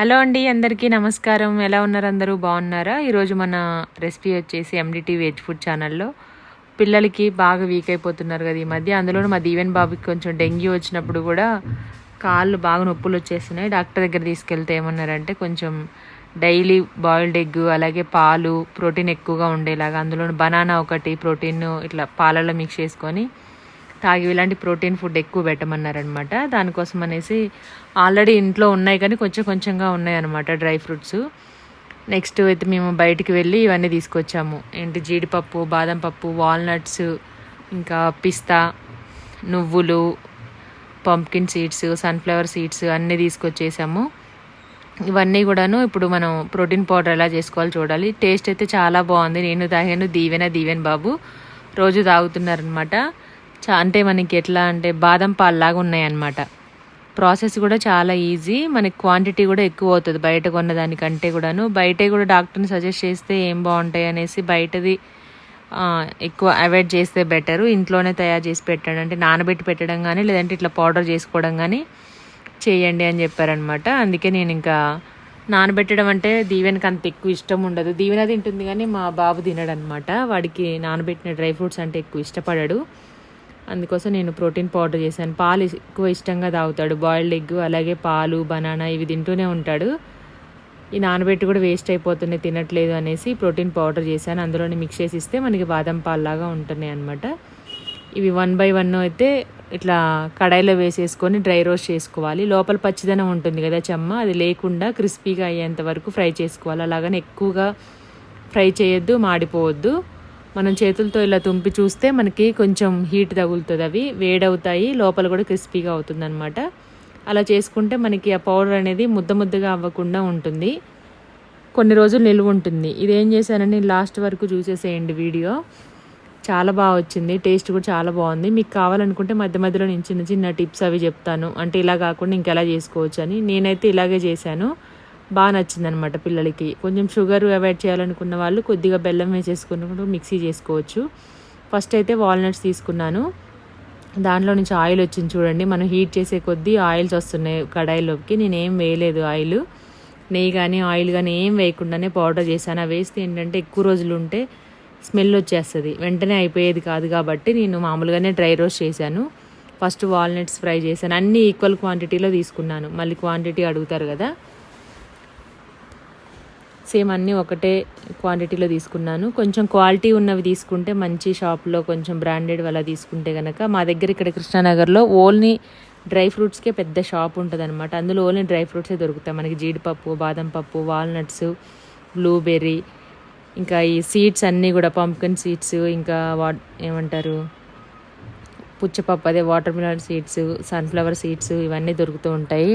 Hello అండి అందరికీ నమస్కారం. ఎలా ఉన్నారు అందరూ? బాగున్నారా? ఈరోజు మన రెసిపీ వచ్చేసి ఎండిటీ వెజ్ ఫుడ్ ఛానల్లో పిల్లలకి బాగా వీక్ అయిపోతున్నారు కదా ఈ మధ్య. అందులోనూ మా దీవెన్ బాబుకి కొంచెం డెంగ్యూ వచ్చినప్పుడు కూడా కాళ్ళు బాగా నొప్పులు వచ్చేస్తున్నాయి. డాక్టర్ దగ్గర తీసుకెళ్తే ఏమన్నారంటే కొంచెం డైలీ బాయిల్డ్ ఎగ్ అలాగే పాలు ప్రోటీన్ ఎక్కువగా ఉండేలాగా. అందులో బనానా ఒకటి ప్రోటీన్ ఇట్లా పాలలో మిక్స్ చేసుకొని తాగి ఇలాంటి ప్రోటీన్ ఫుడ్ ఎక్కువ పెట్టమన్నారనమాట. దానికోసం అనేసి ఆల్రెడీ ఇంట్లో ఉన్నాయి కానీ కొంచెం కొంచెంగా ఉన్నాయి అనమాట డ్రై ఫ్రూట్స్. నెక్స్ట్ అయితే మేము బయటికి వెళ్ళి ఇవన్నీ తీసుకొచ్చాము. ఏంటి జీడిపప్పు బాదం పప్పు వాల్నట్స్ ఇంకా పిస్తా నువ్వులు పంప్కిన్ సీడ్స్ సన్ఫ్లవర్ సీడ్స్ అన్నీ తీసుకొచ్చేసాము. ఇవన్నీ కూడాను ఇప్పుడు మనం ప్రోటీన్ పౌడర్ ఎలా చేసుకోవాలో చూడాలి. టేస్ట్ అయితే చాలా బాగుంది. నేను తాగాను దీవెన దీవెన్ బాబు. రోజు తాగుతున్నారనమాట. అంటే మనకి ఎట్లా అంటే బాదం పాల్లాగా ఉన్నాయన్నమాట. ప్రాసెస్ కూడా చాలా ఈజీ. మనకి క్వాంటిటీ కూడా ఎక్కువ అవుతుంది బయట కొన్న దానికంటే కూడాను. బయట కూడా డాక్టర్ని సజెస్ట్ చేస్తే ఏం బాగుంటాయి అనేసి బయటది ఎక్కువ అవాయిడ్ చేస్తే బెటరు. ఇంట్లోనే తయారు చేసి పెట్టండి అంటే నానబెట్టి పెట్టడం కానీ లేదంటే ఇట్లా పౌడర్ చేసుకోవడం కానీ చేయండి అని చెప్పారనమాట అందుకే నేను ఇంకా నానబెట్టడం అంటే దీవెనకి అంత ఎక్కువ ఇష్టం ఉండదు. దీవెన తింటుంది కానీ మా బాబు తినడు అనమాట వాడికి నానబెట్టిన డ్రై ఫ్రూట్స్ అంటే ఎక్కువ ఇష్టపడడు. అందుకోసం నేను ప్రోటీన్ పౌడర్ చేశాను. పాలు ఎక్కువ ఇష్టంగా తాగుతాడు. బాయిల్డ్ ఎగ్ అలాగే పాలు బనానా ఇవి తింటూనే ఉంటాడు. ఈ నానబెట్టి కూడా వేస్ట్ అయిపోతుంది తినట్లేదు అనేసి ప్రోటీన్ పౌడర్ చేశాను. అందులోనే మిక్స్ చేసి ఇస్తే మనకి బాదం పాల్లాగా ఉంటున్నాయి అనమాట ఇవి వన్ బై వన్ అయితే ఇట్లా కడాయిలో వేసేసుకొని డ్రై రోస్ట్ చేసుకోవాలి. లోపల పచ్చిదనం ఉంటుంది కదా చెమ్మ అది లేకుండా క్రిస్పీగా అయ్యేంత వరకు ఫ్రై చేసుకోవాలి. అలాగని ఎక్కువగా ఫ్రై చేయొద్దు మాడిపోవద్దు. మనం చేతులతో ఇలా తుంపి చూస్తే మనకి కొంచెం హీట్ తగులుతుంది. అవి వేడవుతాయి లోపల కూడా క్రిస్పీగా అవుతుంది అనమాట అలా చేసుకుంటే మనకి ఆ పౌడర్ అనేది ముద్ద ముద్దగా అవ్వకుండా ఉంటుంది. కొన్ని రోజులు నిల్వ ఉంటుంది. ఇదేం చేశానని లాస్ట్ వరకు చూసేసేయండి వీడియో. చాలా బాగా వచ్చింది. టేస్ట్ కూడా చాలా బాగుంది. మీకు కావాలనుకుంటే మధ్య మధ్యలో నేను చిన్న చిన్న టిప్స్ అవి చెప్తాను. అంటే ఇలా కాకుండా ఇంకెలా చేసుకోవచ్చు అని నేనైతే ఇలాగే చేశాను. బాగా నచ్చింది అనమాట పిల్లలకి. కొంచెం షుగర్ అవాయిడ్ చేయాలనుకున్న వాళ్ళు కొద్దిగా బెల్లం వేసేసుకున్నప్పుడు మిక్సీ చేసుకోవచ్చు. ఫస్ట్ అయితే వాల్నట్స్ తీసుకున్నాను. దాంట్లో నుంచి ఆయిల్ వచ్చింది చూడండి. మనం హీట్ చేసే కొద్దీ ఆయిల్స్ వస్తున్నాయి కడాయిలోకి. నేను ఏం వేయలేదు ఆయిల్. నెయ్యి కానీ ఆయిల్ కానీ ఏం వేయకుండానే పౌడర్ చేశాను. అవి వేస్తే ఏంటంటే ఎక్కువ రోజులు ఉంటే స్మెల్ వచ్చేస్తుంది. వెంటనే అయిపోయేది కాదు కాబట్టి నేను మామూలుగానే డ్రై రోస్ట్ చేశాను. ఫస్ట్ వాల్నట్స్ ఫ్రై చేశాను. అన్నీ ఈక్వల్ క్వాంటిటీలో తీసుకున్నాను. మళ్ళీ క్వాంటిటీ అడుగుతారు కదా. సేమ్ అన్నీ ఒకటే క్వాంటిటీలో తీసుకున్నాను. కొంచెం క్వాలిటీ ఉన్నవి తీసుకుంటే మంచి షాప్లో కొంచెం బ్రాండెడ్ అలా తీసుకుంటే కనుక మా దగ్గర ఇక్కడ కృష్ణానగర్లో ఓన్లీ డ్రై ఫ్రూట్స్కే పెద్ద షాప్ ఉంటుంది అనమాట అందులో ఓన్లీ డ్రై ఫ్రూట్సే దొరుకుతాయి. మనకి జీడిపప్పు బాదం పప్పు వాల్నట్స్ బ్లూబెర్రీ ఇంకా ఈ సీడ్స్ అన్నీ కూడా పంప్కిన్ సీడ్స్ ఇంకా వా ఏమంటారు? పుచ్చపప్పు అదే watermelon seeds sunflower seeds ఇవన్నీ దొరుకుతూ ఉంటాయి.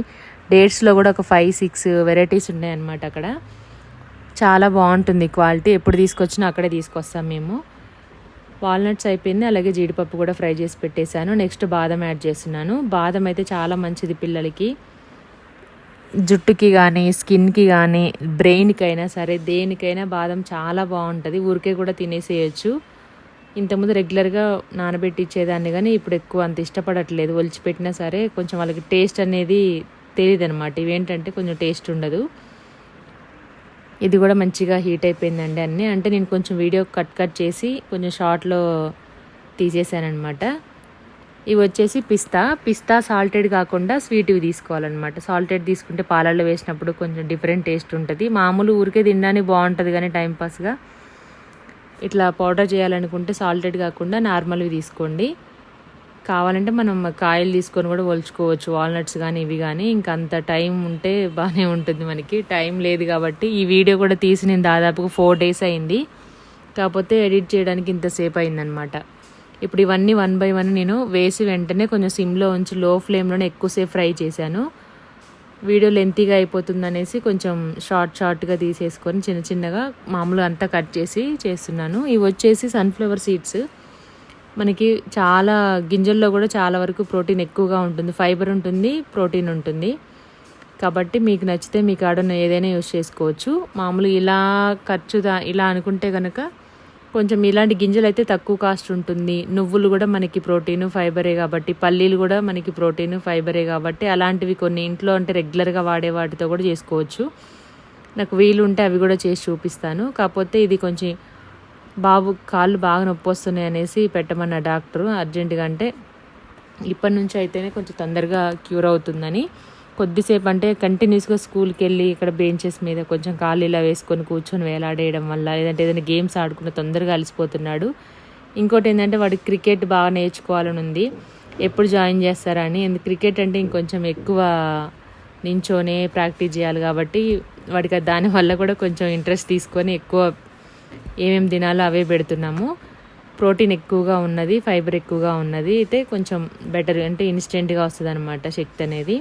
డేట్స్లో కూడా ఒక ఫైవ్ సిక్స్ వెరైటీస్ ఉన్నాయన్నమాట అక్కడ. చాలా బాగుంటుంది క్వాలిటీ. ఎప్పుడు తీసుకొచ్చినా అక్కడే తీసుకొస్తాం మేము. వాల్నట్స్ అయిపోయింది అలాగే జీడిపప్పు కూడా ఫ్రై చేసి పెట్టేశాను. నెక్స్ట్ బాదం యాడ్ చేస్తున్నాను. బాదం అయితే చాలా మంచిది పిల్లలకి. జుట్టుకి కానీ స్కిన్కి కానీ బ్రెయిన్కి అయినా సరే దేనికైనా బాదం చాలా బాగుంటుంది. ఊరికే కూడా తినేసేయచ్చు. ఇంతకుముందు రెగ్యులర్గా నానబెట్టి ఇచ్చేదాన్ని కానీ ఇప్పుడు ఎక్కువ అంత ఇష్టపడట్లేదు. ఒలిచిపెట్టినా సరే కొంచెం వాళ్ళకి టేస్ట్ అనేది తెలియదు అనమాట ఇవేంటంటే కొంచెం టేస్ట్ ఉండదు. ఇది కూడా మంచిగా హీట్ అయిపోయిందండి అన్నీ. అంటే నేను కొంచెం వీడియో కట్ కట్ చేసి కొంచెం షార్ట్లో తీసేసానమాట ఇవి వచ్చేసి పిస్తా. పిస్తా సాల్టెడ్ కాకుండా స్వీట్ ఇవి తీసుకోవాలన్నమాట. సాల్టెడ్ తీసుకుంటే పాలల్లో వేసినప్పుడు కొంచెం డిఫరెంట్ టేస్ట్ ఉంటుంది. మామూలు ఊరికే తినడానికి బాగుంటుంది కానీ టైంపాస్గా ఇట్లా పౌడర్ చేయాలనుకుంటే సాల్టెడ్ కాకుండా నార్మల్వి తీసుకోండి. కావాలంటే మనం కాయలు తీసుకొని కూడా ఒలుచుకోవచ్చు. వాల్నట్స్ కానీ ఇవి కానీ ఇంకా అంత టైం ఉంటే బాగానే ఉంటుంది మనకి. టైం లేదు కాబట్టి ఈ వీడియో కూడా తీసి నేను దాదాపుగా ఫోర్ డేస్ అయింది. కాకపోతే ఎడిట్ చేయడానికి ఇంతసేపు అయిందనమాట ఇప్పుడు ఇవన్నీ వన్ బై వన్ నేను వేసి వెంటనే కొంచెం సిమ్లో ఉంచి లో ఫ్లేమ్లోనే ఎక్కువసేపు ఫ్రై చేశాను. వీడియో లెంతీగా అయిపోతుంది అనేసి కొంచెం షార్ట్ షార్ట్గా తీసేసుకొని చిన్న చిన్నగా మామూలుగా అంతా కట్ చేసి చేస్తున్నాను. ఇవి వచ్చేసి సన్ఫ్లవర్ సీడ్స్. మనకి చాలా గింజల్లో కూడా చాలా వరకు ప్రోటీన్ ఎక్కువగా ఉంటుంది. ఫైబర్ ఉంటుంది ప్రోటీన్ ఉంటుంది. కాబట్టి మీకు నచ్చితే మీకు ఆడ ఏదైనా యూజ్ చేసుకోవచ్చు. మామూలు ఇలా ఖర్చు ఇలా అనుకుంటే కనుక కొంచెం ఇలాంటి గింజలు అయితే తక్కువ కాస్ట్ ఉంటుంది. నువ్వులు కూడా మనకి ప్రోటీన్ ఫైబరే కాబట్టి పల్లీలు కూడా మనకి ప్రోటీన్ ఫైబరే కాబట్టి అలాంటివి కొన్ని ఇంట్లో అంటే రెగ్యులర్గా వాడే వాటితో కూడా చేసుకోవచ్చు. నాకు వీలు ఉంటే అవి కూడా చేసి చూపిస్తాను. కాకపోతే ఇది కొంచెం బాబు కాళ్ళు బాగా నొప్పి వస్తున్నాయి అనేసి పెట్టమన్న డాక్టరు అర్జెంటుగా అంటే ఇప్పటి నుంచి అయితేనే కొంచెం తొందరగా క్యూర్ అవుతుందని. కొద్దిసేపు అంటే కంటిన్యూస్గా స్కూల్కి వెళ్ళి ఇక్కడ బెంచెస్ మీద కొంచెం కాళ్ళు ఇలా వేసుకొని కూర్చొని వేలాడేయడం వల్ల లేదంటే ఏదైనా గేమ్స్ ఆడుకున్న తొందరగా అలసిపోతున్నాడు. ఇంకోటి ఏంటంటే వాడికి క్రికెట్ బాగా నేర్చుకోవాలని ఉంది. ఎప్పుడు జాయిన్ చేస్తారని ఎందుకు క్రికెట్ అంటే ఇంకొంచెం ఎక్కువ నించోనే ప్రాక్టీస్ చేయాలి కాబట్టి వాడికి దానివల్ల కూడా కొంచెం ఇంట్రెస్ట్ తీసుకొని ఎక్కువ ఏమేమి తినాలో అవే పెడుతున్నాము. ప్రోటీన్ ఎక్కువగా ఉన్నది ఫైబర్ ఎక్కువగా ఉన్నది అయితే కొంచెం బెటర్ అంటే ఇన్స్టెంట్గా వస్తుంది అనమాట శక్తి అనేది.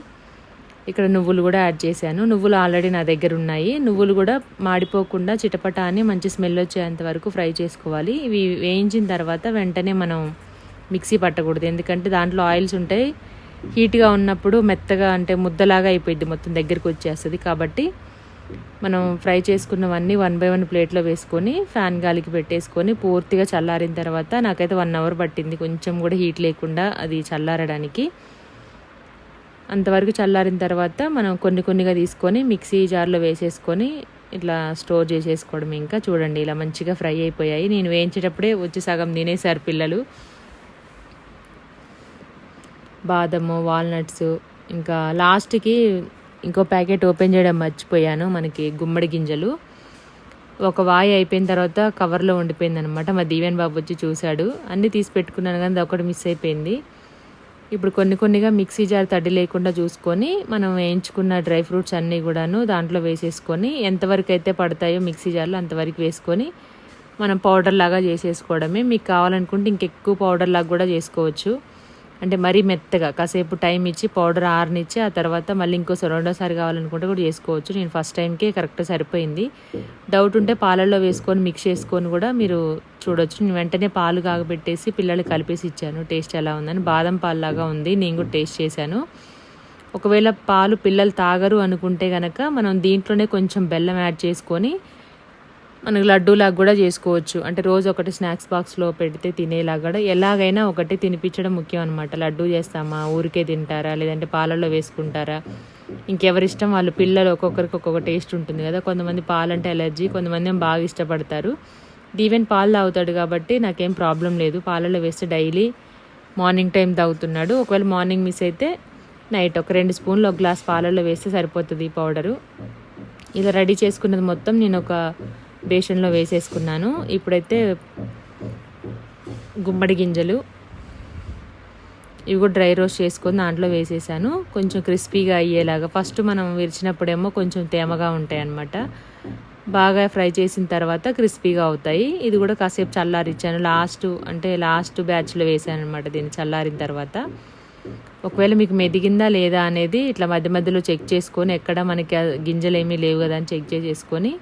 ఇక్కడ నువ్వులు కూడా యాడ్ చేశాను. నువ్వులు ఆల్రెడీ నా దగ్గర ఉన్నాయి. నువ్వులు కూడా మాడిపోకుండా చిటపట అని మంచి స్మెల్ వచ్చేంత వరకు ఫ్రై చేసుకోవాలి. ఇవి వేయించిన తర్వాత వెంటనే మనం మిక్సీ పట్టకూడదు. ఎందుకంటే దాంట్లో ఆయిల్స్ ఉంటాయి. హీట్గా ఉన్నప్పుడు మెత్తగా అంటే ముద్దలాగా అయిపోయింది మొత్తం దగ్గరికి వచ్చేస్తుంది కాబట్టి మనం ఫ్రై చేసుకున్నవన్నీ వన్ బై వన్ ప్లేట్లో వేసుకొని ఫ్యాన్ గాలికి పెట్టేసుకొని పూర్తిగా చల్లారిన తర్వాత నాకైతే వన్ అవర్ పట్టింది. కొంచెం కూడా హీట్ లేకుండా అది చల్లారడానికి. అంతవరకు చల్లారిన తర్వాత మనం కొన్ని కొన్నిగా తీసుకొని మిక్సీ జార్లో వేసేసుకొని ఇట్లా స్టోర్ చేసేసుకోవడం ఇంకా చూడండి ఇలా మంచిగా ఫ్రై అయిపోయాయి. నేను వేయించేటప్పుడే వచ్చి సగం తినేసారు పిల్లలు. బాదము వాల్నట్స్ ఇంకా లాస్ట్కి ఇంకో ప్యాకెట్ ఓపెన్ చేయడం మర్చిపోయాను మనకి గుమ్మడి గింజలు. ఒక వాయి అయిపోయిన తర్వాత కవర్లో ఉండిపోయింది అనమాట మా దీవెన్ బాబు వచ్చి చూశాడు. అన్నీ తీసి పెట్టుకున్నాను కానీ అది ఒకటి మిస్ అయిపోయింది. ఇప్పుడు కొన్ని కొన్నిగా మిక్సీ జార్ తడి లేకుండా చూసుకొని మనం వేయించుకున్న డ్రై ఫ్రూట్స్ అన్నీ కూడాను దాంట్లో వేసేసుకొని ఎంతవరకు అయితే పడతాయో మిక్సీ జార్లో అంతవరకు వేసుకొని మనం పౌడర్ లాగా చేసేసుకోవడమే. మీకు కావాలనుకుంటే ఇంకెక్కువ పౌడర్ లాగా కూడా చేసుకోవచ్చు. అంటే మరీ మెత్తగా కాసేపు టైం ఇచ్చి పౌడర్ ఆరనిచ్చి ఆ తర్వాత మళ్ళీ ఇంకోసారి రెండోసారి కావాలనుకుంటే కూడా చేసుకోవచ్చు. నేను ఫస్ట్ టైంకే కరెక్ట్ సరిపోయింది. డౌట్ ఉంటే పాలల్లో వేసుకొని మిక్స్ చేసుకొని కూడా మీరు చూడొచ్చు. నేను వెంటనే పాలు కాగబెట్టేసి పిల్లలు కలిపేసి ఇచ్చాను. టేస్ట్ ఎలా ఉందని. బాదం పాలులాగా ఉంది. నేను కూడా టేస్ట్ చేశాను. ఒకవేళ పాలు పిల్లలు తాగరు అనుకుంటే కనుక మనం దీంట్లోనే కొంచెం బెల్లం యాడ్ చేసుకొని మనకు లడ్డూలాగా కూడా చేసుకోవచ్చు. అంటే రోజు ఒకటి స్నాక్స్ బాక్స్లో పెడితే తినేలాగా కూడా ఎలాగైనా ఒకటి తినిపించడం ముఖ్యం అనమాట లడ్డూ చేస్తామా? ఊరికే తింటారా? లేదంటే పాలల్లో వేసుకుంటారా? ఇంకెవరిష్టం వాళ్ళు పిల్లలు ఒక్కొక్కరికి ఒక్కొక్క టేస్ట్ ఉంటుంది కదా. కొంతమంది పాలంటే ఎలర్జీ కొంతమంది ఏమో బాగా ఇష్టపడతారు. దీవెన్ పాలు తాగుతాడు కాబట్టి నాకేం ప్రాబ్లం లేదు. పాలలో వేస్తే డైలీ మార్నింగ్ టైం తాగుతున్నాడు. ఒకవేళ మార్నింగ్ మిస్ అయితే నైట్ ఒక రెండు స్పూన్లు ఒక గ్లాస్ పాలలో వేస్తే సరిపోతుంది ఈ పౌడరు. ఇలా రెడీ చేసుకున్నది మొత్తం నేను ఒక బేషన్లో వేసేసుకున్నాను. ఇప్పుడైతే గుమ్మడి గింజలు. ఇవి కూడా డ్రై రోస్ట్ చేసుకొని దాంట్లో వేసేసాను. కొంచెం క్రిస్పీగా అయ్యేలాగా. ఫస్ట్ మనం విరిచినప్పుడేమో కొంచెం తేమగా ఉంటాయి అన్నమాట బాగా ఫ్రై చేసిన తర్వాత క్రిస్పీగా అవుతాయి. ఇది కూడా కాసేపు చల్లారిచ్చాను. లాస్ట్ అంటే లాస్ట్ బ్యాచ్లో వేసాను అనమాట దీన్ని చల్లారిన తర్వాత. ఒకవేళ మీకు మెదిగిందా లేదా అనేది ఇట్లా మధ్య మధ్యలో చెక్ చేసుకొని ఎక్కడ మనకి గింజలు ఏమీ లేవు కదా అని చెక్ చేసేసుకొని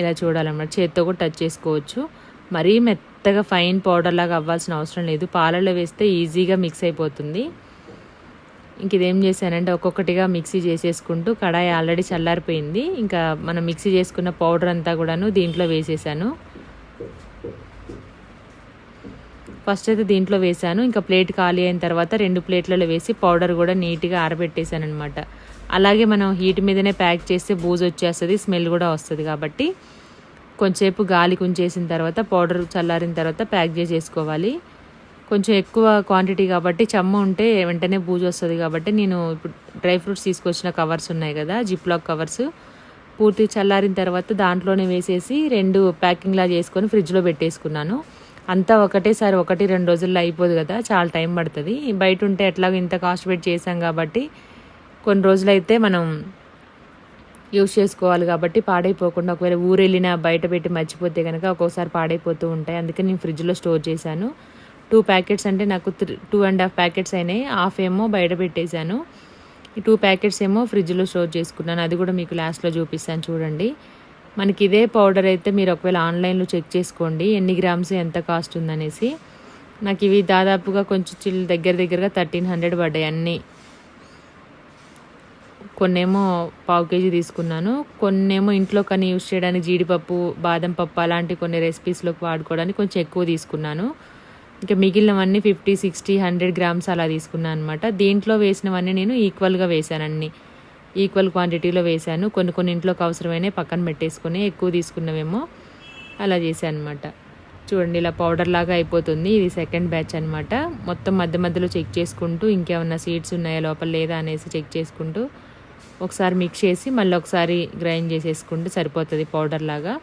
ఇలా చూడాలన్నమాట. చేత్తో కూడా టచ్ చేసుకోవచ్చు. మరీ మెత్తగా ఫైన్ పౌడర్ లాగా అవ్వాల్సిన అవసరం లేదు. పాలలో వేస్తే ఈజీగా మిక్స్ అయిపోతుంది. ఇంక ఇదేం చేశానంటే ఒక్కొక్కటిగా మిక్సీ చేసేసుకుంటూ కడాయి ఆల్రెడీ చల్లారిపోయింది. ఇంకా మనం మిక్సీ చేసుకున్న పౌడర్ అంతా కూడాను దీంట్లో వేసేసాను. ఫస్ట్ అయితే దీంట్లో వేసాను. ఇంకా ప్లేట్ ఖాళీ అయిన తర్వాత రెండు ప్లేట్లలో వేసి పౌడర్ కూడా నీట్గా ఆరబెట్టేశాను అనమాట అలాగే మనం హీట్ మీదనే ప్యాక్ చేస్తే బూజు వచ్చేస్తుంది స్మెల్ కూడా వస్తుంది కాబట్టి కొంచెంసేపు గాలి కుంచేసిన తర్వాత పౌడర్ చల్లారిన తర్వాత ప్యాక్ చేసేసుకోవాలి కొంచెం ఎక్కువ క్వాంటిటీ కాబట్టి చెమ్మ ఉంటే వెంటనే బూజు వస్తుంది కాబట్టి నేను ఇప్పుడు డ్రై ఫ్రూట్స్ తీసుకొచ్చిన కవర్స్ ఉన్నాయి కదా జిప్లాక్ కవర్స్ పూర్తి చల్లారిన తర్వాత దాంట్లోనే వేసేసి రెండు ప్యాకింగ్లా చేసుకొని ఫ్రిడ్జ్లో పెట్టేసుకున్నాను. అంతా ఒకటేసారి ఒకటి రెండు రోజుల్లో అయిపోదు కదా చాలా టైం పడుతుంది. బయట ఉంటే ఎట్లాగో ఇంత కాస్ట్ పెట్టి చేసాం కాబట్టి కొన్ని రోజులైతే మనం యూస్ చేసుకోవాలి కాబట్టి పాడైపోకుండా ఒకవేళ ఊరు వెళ్ళినా బయట పెట్టి మర్చిపోతే కనుక ఒక్కోసారి పాడైపోతూ ఉంటాయి. అందుకే నేను ఫ్రిడ్జ్లో స్టోర్ చేశాను. టూ ప్యాకెట్స్ అంటే నాకు three two and half packets అయినాయి. హాఫ్ ఏమో బయట పెట్టేశాను. ఈ టూ ప్యాకెట్స్ ఏమో ఫ్రిడ్జ్లో స్టోర్ చేసుకున్నాను. అది కూడా మీకు లాస్ట్లో చూపిస్తాను చూడండి. మనకి ఇదే పౌడర్ అయితే మీరు ఒకవేళ ఆన్లైన్లో చెక్ చేసుకోండి. ఎన్ని గ్రామ్స్ ఎంత కాస్ట్ ఉందనేసి. నాకు ఇవి దాదాపుగా కొంచెం చిల్ దగ్గర దగ్గరగా థర్టీన్ హండ్రెడ్ పడ్డాయి అన్నీ. కొన్నేమో పావు కేజీ తీసుకున్నాను. కొన్నేమో ఇంట్లో కానీ యూస్ చేయడానికి జీడిపప్పు బాదం పప్పు అలాంటి కొన్ని రెసిపీస్లోకి వాడుకోవడానికి కొంచెం ఎక్కువ తీసుకున్నాను. ఇంకా మిగిలినవన్నీ ఫిఫ్టీ సిక్స్టీ హండ్రెడ్ గ్రామ్స్ అలా తీసుకున్నాను అనమాట దీంట్లో వేసినవన్నీ నేను ఈక్వల్గా వేసాను అన్ని. ఈక్వల్ క్వాంటిటీలో వేశాను. కొన్ని కొన్ని ఇంట్లోకి అవసరమైన పక్కన పెట్టేసుకుని ఎక్కువ తీసుకున్నవేమో అలా చేశాను అనమాట చూడండి ఇలా పౌడర్ లాగా అయిపోతుంది. ఇది సెకండ్ బ్యాచ్ అనమాట మొత్తం మధ్య మధ్యలో చెక్ చేసుకుంటూ ఇంకేమన్నా సీడ్స్ ఉన్నాయా లోపల లేదా అనేసి చెక్ చేసుకుంటూ ఒకసారి మిక్స్ చేసి మళ్ళీ ఒకసారి గ్రైండ్ చేసేసుకుంటే సరిపోతుంది పౌడర్ లాగా.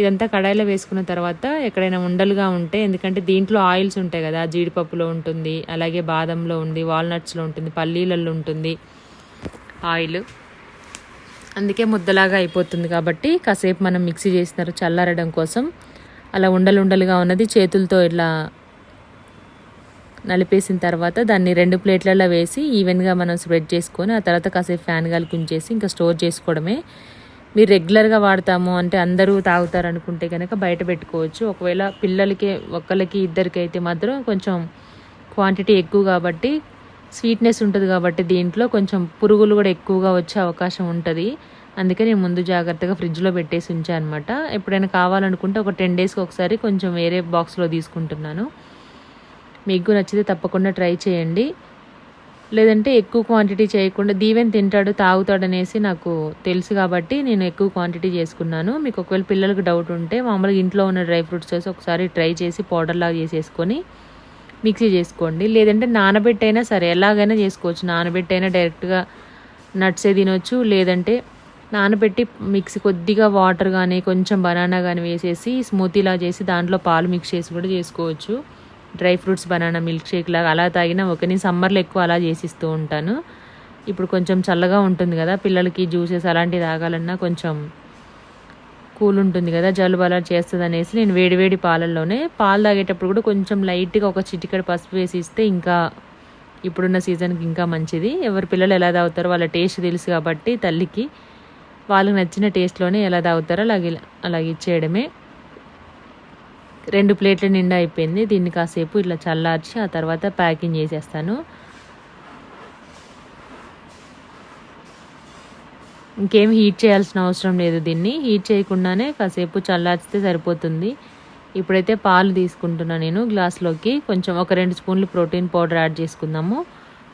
ఇదంతా కడాయిలో వేసుకున్న తర్వాత ఎక్కడైనా ఉండలుగా ఉంటే ఎందుకంటే దీంట్లో ఆయిల్స్ ఉంటాయి కదా జీడిపప్పులో ఉంటుంది అలాగే బాదంలో ఉంది వాల్నట్స్లో ఉంటుంది పల్లీలలో ఉంటుంది ఆయిల్. అందుకే ముద్దలాగా అయిపోతుంది కాబట్టి కాసేపు మనం మిక్సీ చేసినారు చల్లారడం కోసం అలా ఉండలు ఉండలుగా ఉన్నది చేతులతో ఇట్లా నలిపేసిన తర్వాత దాన్ని రెండు ప్లేట్లలో వేసి ఈవెన్గా మనం స్ప్రెడ్ చేసుకొని ఆ తర్వాత కాసేపు ఫ్యాన్ గాలి కుంచేసి ఇంకా స్టోర్ చేసుకోవడమే. మీరు రెగ్యులర్గా వాడతాము అంటే అందరూ తాగుతారు అనుకుంటే కనుక బయట పెట్టుకోవచ్చు. ఒకవేళ పిల్లలకి ఒక్కరికి ఇద్దరికి అయితే మాత్రం కొంచెం క్వాంటిటీ ఎక్కువ కాబట్టి స్వీట్నెస్ ఉంటుంది కాబట్టి దీంట్లో కొంచెం పురుగులు కూడా ఎక్కువగా వచ్చే అవకాశం ఉంటుంది. అందుకే నేను ముందు జాగ్రత్తగా ఫ్రిడ్జ్లో పెట్టేసి ఉంచాను అనమాట ఎప్పుడైనా కావాలనుకుంటే ఒక టెన్ డేస్కి ఒకసారి కొంచెం వేరే బాక్స్లో తీసుకుంటున్నాను. మీకు నచ్చితే తప్పకుండా ట్రై చేయండి. లేదంటే ఎక్కువ క్వాంటిటీ చేయకుండా దీవెన్ తింటాడు తాగుతాడు అనేసి నాకు తెలుసు కాబట్టి నేను ఎక్కువ క్వాంటిటీ చేసుకున్నాను. మీకు ఒకవేళ పిల్లలకు డౌట్ ఉంటే మామూలుగా ఇంట్లో ఉన్న డ్రై ఫ్రూట్స్ వేసి ఒకసారి ట్రై చేసి పౌడర్ లాగా చేసేసుకొని మిక్సీ చేసుకోండి. లేదంటే నానబెట్టైనా సరే ఎలాగైనా చేసుకోవచ్చు. నానబెట్టైనా డైరెక్ట్గా నట్సే తినొచ్చు. లేదంటే నానబెట్టి మిక్సీ కొద్దిగా వాటర్ కానీ కొంచెం బనానా కానీ వేసేసి స్మూతీలా చేసి దాంట్లో పాలు మిక్స్ చేసి కూడా చేసుకోవచ్చు. Dry fruits banana milkshake లాగా అలా తాగినా ఒక నేను సమ్మర్లో ఎక్కువ అలా చేసిస్తూ ఉంటాను. ఇప్పుడు కొంచెం చల్లగా ఉంటుంది కదా పిల్లలకి జ్యూసెస్ అలాంటివి తాగాలన్నా కొంచెం కూల్ ఉంటుంది కదా జలుబు అలా చేస్తుంది అనేసి నేను వేడివేడి పాలల్లోనే పాలు తాగేటప్పుడు కూడా కొంచెం లైట్గా ఒక చిటికెడు పసుపు వేసి ఇస్తే ఇంకా ఇప్పుడున్న సీజన్కి ఇంకా మంచిది. ఎవరి పిల్లలు ఎలా తాగుతారో వాళ్ళ టేస్ట్ తెలుసు కాబట్టి తల్లికి వాళ్ళకి నచ్చిన టేస్ట్లోనే ఎలా తాగుతారో అలాగే అలాగే ఇచ్చేయడమే. రెండు ప్లేట్ల నిండా అయిపోయింది. దీన్ని కాసేపు ఇట్లా చల్లార్చి ఆ తర్వాత ప్యాకింగ్ చేసేస్తాను. ఇంకేం హీట్ చేయాల్సిన అవసరం లేదు దీన్ని. హీట్ చేయకుండానే కాసేపు చల్లార్చితే సరిపోతుంది. ఇప్పుడైతే పాలు తీసుకుంటున్నా నేను గ్లాస్లోకి. కొంచెం ఒక రెండు స్పూన్లు ప్రోటీన్ పౌడర్ యాడ్ చేసుకుందాము.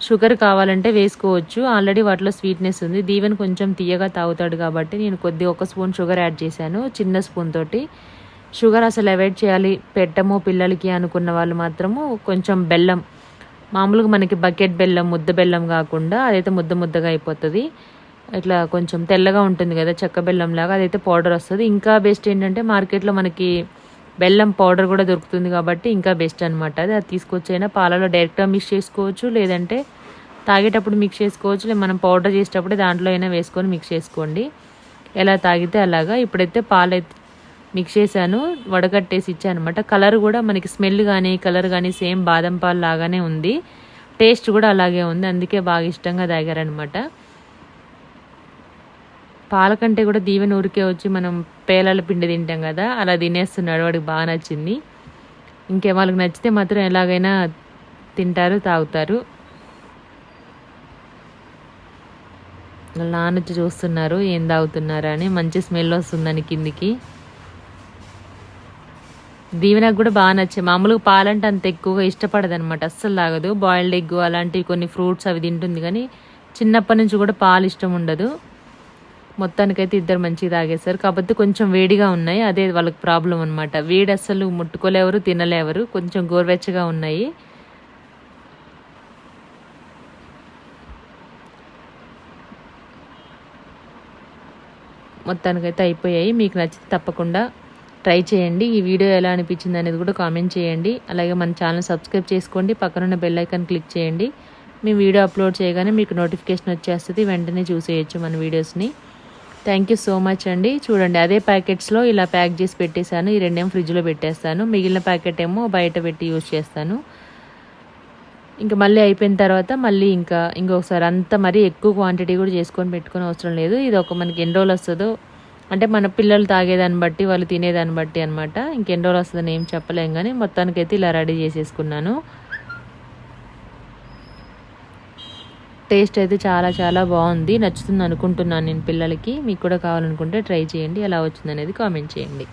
షుగర్ కావాలంటే వేసుకోవచ్చు. ఆల్రెడీ వాటిలో స్వీట్నెస్ ఉంది. దీవెన్ కొంచెం తీయగా తాగుతాడు కాబట్టి నేను కొద్ది ఒక స్పూన్ షుగర్ యాడ్ చేశాను. చిన్న స్పూన్ తోటి. షుగర్ అసలు అవాయిడ్ చేయాలి పెట్టము పిల్లలకి అనుకున్న వాళ్ళు మాత్రము కొంచెం బెల్లం మామూలుగా మనకి బకెట్ బెల్లం ముద్ద బెల్లం కాకుండా అదైతే ముద్ద ముద్దగా అయిపోతుంది. ఇట్లా కొంచెం తెల్లగా ఉంటుంది కదా చెక్క బెల్లం లాగా అదైతే పౌడర్ వస్తుంది. ఇంకా బెస్ట్ ఏంటంటే మార్కెట్లో మనకి బెల్లం పౌడర్ కూడా దొరుకుతుంది కాబట్టి ఇంకా బెస్ట్ అనమాట అది అది తీసుకొచ్చైనా పాలలో డైరెక్ట్గా మిక్స్ చేసుకోవచ్చు లేదంటే తాగేటప్పుడు మిక్స్ చేసుకోవచ్చు లేదా మనం పౌడర్ చేసేటప్పుడు దాంట్లో అయినా వేసుకొని మిక్స్ చేసుకోండి. ఎలా తాగితే అలాగా. ఇప్పుడైతే పాలు అయితే మిక్స్ చేశాను వడగట్టేసి ఇచ్చాను అనమాట కలర్ కూడా మనకి స్మెల్ కానీ కలర్ కానీ సేమ్ బాదం పాలు లాగానే ఉంది. టేస్ట్ కూడా అలాగే ఉంది అందుకే బాగా ఇష్టంగా తాగారనమాట పాల కంటే కూడా దీవెన ఊరికే వచ్చి మనం పేలాల పిండి తింటాం కదా అలా తినేస్తున్నాడు వాడికి బాగా నచ్చింది. ఇంకే వాళ్ళకి నచ్చితే మాత్రం ఎలాగైనా తింటారు తాగుతారు. నాన్నొచ్చి చూస్తున్నారు ఏం తాగుతున్నారా అని మంచి స్మెల్ వస్తుందని కిందికి. దీవెనకు కూడా బాగా నచ్చాయి. మామూలుగా పాలంటే అంత ఎక్కువగా ఇష్టపడదు అనమాట అస్సలు తాగదు. బాయిల్డ్ ఎగ్ అలాంటివి కొన్ని ఫ్రూట్స్ అవి తింటుంది కానీ చిన్నప్పటి నుంచి కూడా పాలు ఇష్టం ఉండదు. మొత్తానికైతే ఇద్దరు మంచిగా తాగేశారు. కాకపోతే కొంచెం వేడిగా ఉన్నాయి. అదే వాళ్ళకి ప్రాబ్లం అనమాట వేడి అస్సలు ముట్టుకోలేవరు తినలేవరు. కొంచెం గోరువెచ్చగా ఉన్నాయి. మొత్తానికైతే అయిపోయాయి. మీకు నచ్చితే తప్పకుండా ట్రై చేయండి. ఈ వీడియో ఎలా అనిపించింది అనేది కూడా కామెంట్ చేయండి. అలాగే మన ఛానల్ సబ్స్క్రైబ్ చేసుకోండి. పక్కనున్న బెల్ ఐకాన్ క్లిక్ చేయండి. మేము వీడియో అప్లోడ్ చేయగానే మీకు నోటిఫికేషన్ వచ్చేస్తుంది. వెంటనే చూసేయచ్చు మన వీడియోస్ని. థ్యాంక్ యూ సో మచ్ అండి. చూడండి అదే ప్యాకెట్స్లో ఇలా ప్యాక్ చేసి పెట్టేశాను. ఈ రెండేమో ఫ్రిడ్జ్లో పెట్టేస్తాను. మిగిలిన ప్యాకెట్ ఏమో బయట పెట్టి యూజ్ చేస్తాను. ఇంకా మళ్ళీ అయిపోయిన తర్వాత మళ్ళీ ఇంకా ఇంకొకసారి అంత మరీ ఎక్కువ క్వాంటిటీ కూడా చేసుకొని పెట్టుకునే అవసరం లేదు. ఇది ఒక మనకి ఎన్ని రోజులు వస్తుందో అంటే మన పిల్లలు తాగేదాన్ని బట్టి వాళ్ళు తినేదాన్ని బట్టి అనమాట ఇంకెన్ని రోజులు వస్తుందని ఏం చెప్పలేం కానీ మొత్తానికైతే ఇలా రెడీ చేసేసుకున్నాను. టేస్ట్ అయితే చాలా చాలా బాగుంది. నచ్చుతుంది అనుకుంటున్నాను నేను పిల్లలకి. మీకు కూడా కావాలనుకుంటే ట్రై చేయండి. ఎలా వచ్చిందనేది కామెంట్ చేయండి.